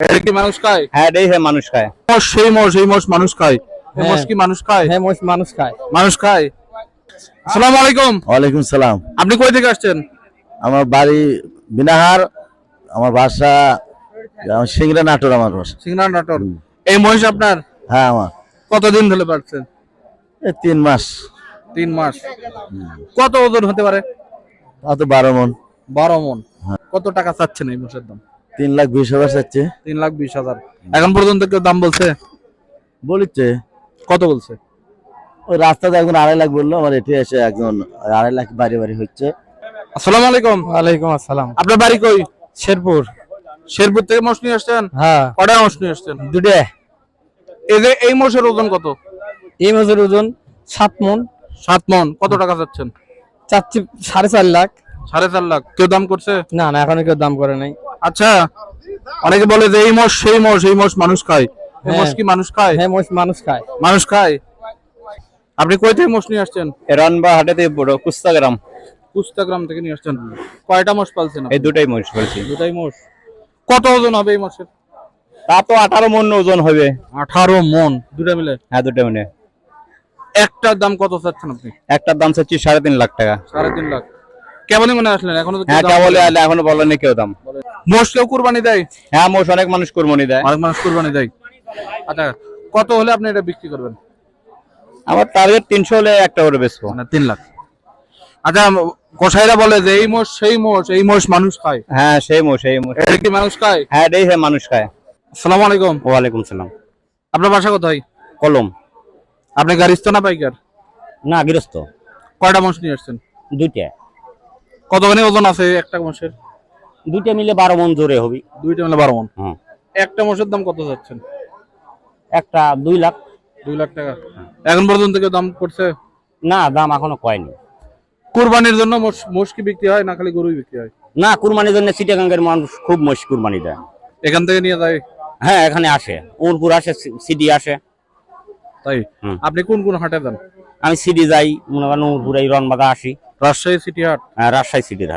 এটা কি মানুষ খায়? হ্যাঁ এটাই হ্যাঁ মানুষ খায়। মোষ সেই মোষ এই মোষ মানুষ খায়। এই হ্যাঁ। মোষ কি মানুষ খায়? হ্যাঁ মোষ মানুষ খায়। মানুষ খায়। আসসালামু আলাইকুম। ওয়ালাইকুম সালাম। আপনি কই থেকে আসছেন? আমার বাড়ি বিনাহার আমার বাসা সিংড়া নাটোর আমার বাসা। সিংড়া নাটোর। এই মহিষ আপনার? হ্যাঁ আমার। কতদিন ধরে পাচ্ছেন এই তিন মাস। তিন মাস। কত ওজন হতে পারে? অত বারো মন। বারো মন। কত টাকা চাচ্ছেন এই মোষের দাম? তিন লাখ বিশ হাজার চাচ্ছে। তিন লাখ বিশ হাজার। এখন পর্যন্ত কেউ দাম বলছে? বলিচ্ছে। কত বলছে? ওই রাস্তাতে একজন আড়াই লাখ বলল আমার এটি এসে একজন আড়াই লাখ বাড়ি বাড়ি হচ্ছে। আসসালামু আলাইকুম। ওয়ালাইকুম আসসালাম। আপনার বাড়ি কই? শেরপুর। শেরপুর থেকে মোষ নিয়ে আসছেন? হ্যাঁ। কটা মোষ নিয়ে আসছেন? দুটে। এই যে এই মোষের ওজন কত? এই মাছের ওজন সাত মন। সাত মন। কত টাকা চাচ্ছেন? চাচ্ছি সাড়ে চার লাখ। সাড়ে চার লাখ। কেউ দাম করছে? না না এখনও কেউ দাম করে নাই। আচ্ছা অনেকে বলে যে এই মোষ সেই মোষ এই মোষ মানুষ খায়। এই মোষ হ্যাঁ। কি মানুষ খায়? হ্যাঁ মোষ মানুষ খায়। মানুষ খায়? আপনি কই থেকে মোষ নিয়ে আসছেন? রনবা হাটেতে বড় কুস্তাগ্রাম কুস্তাগ্রাম থেকে নিয়ে আসছেন। কয়টা মোষ পালছেন? এই দুটাই মহিষ বলছি দুটাই মোষ। কত ওজন হবে এই মোষের? তা তো আঠারো মন ওজন হবে। আঠারো মন দুটা মিলে? হ্যাঁ দুটা মানে একটার দাম কত চাচ্ছেন আপনি? একটার দাম চাচ্ছি সাড়ে তিন লাখ টাকা। সাড়ে তিন লাখ। কেমনই মনে আসলেন? এখনও হ্যাঁ কেবলে এখনও বলেনি কেউ দাম। মোষ কেউ কুরবানি দেয়? হ্যাঁ মোষ অনেক মানুষ কুরবানি দেয়। অনেক মানুষ কুরবানি দেয়। আচ্ছা কত হলে আপনি এটা বিক্রি করবেন? আমার টার্গেট তিনশো হলে একটা করে বেচবো। মানে তিন লাখ। আচ্ছা কসাইরা বলে যে এই মোষ সেই মোষ এই মোষ মানুষ খায়। হ্যাঁ সেই মোষ সেই মোষ এটা কি মানুষ খায়? হ্যাঁ এটাই হ্যাঁ মানুষ খায়। আসসালামু আলাইকুম। ওয়ালাইকুম সালাম। আপনার বাসা কোথায়? কলম। আপনি গাড়িস্থ না পাইকার? না গৃহস্থ। কয়টা মোষ নিয়ে আসছেন? দুইটা। কতখানি ওজন আছে একটা মোষের দুইটা মিলে বারো মন জোরে হবে। দুইটা মিলে বারো মন? হুম একটা মোষের দাম কত যাচ্ছেন একটা দুই লাখ। দুই লাখ টাকা। এখন পর্যন্ত কেউ দাম করছে? না দাম এখনও কয়নি। কুরবানির জন্য মোষ কি বিক্রি হয় না খালি গরুই বিক্রি হয়? না কুরবানির জন্য সিটাগাঙ্গের মানুষ খুব মোষ কুরবানি দেয়। এখান থেকে নিয়ে যায়? হ্যাঁ এখানে আসে। উরপুর আসে সিডি আসে। তাই। আপনি কোন কোন হাটে যান? আমি সিডি যাই মনে করেন উনপুর এই রনবাদা আসি। রাজশাহী সিটি হাট? হ্যাঁ, রাজশাহী সিটি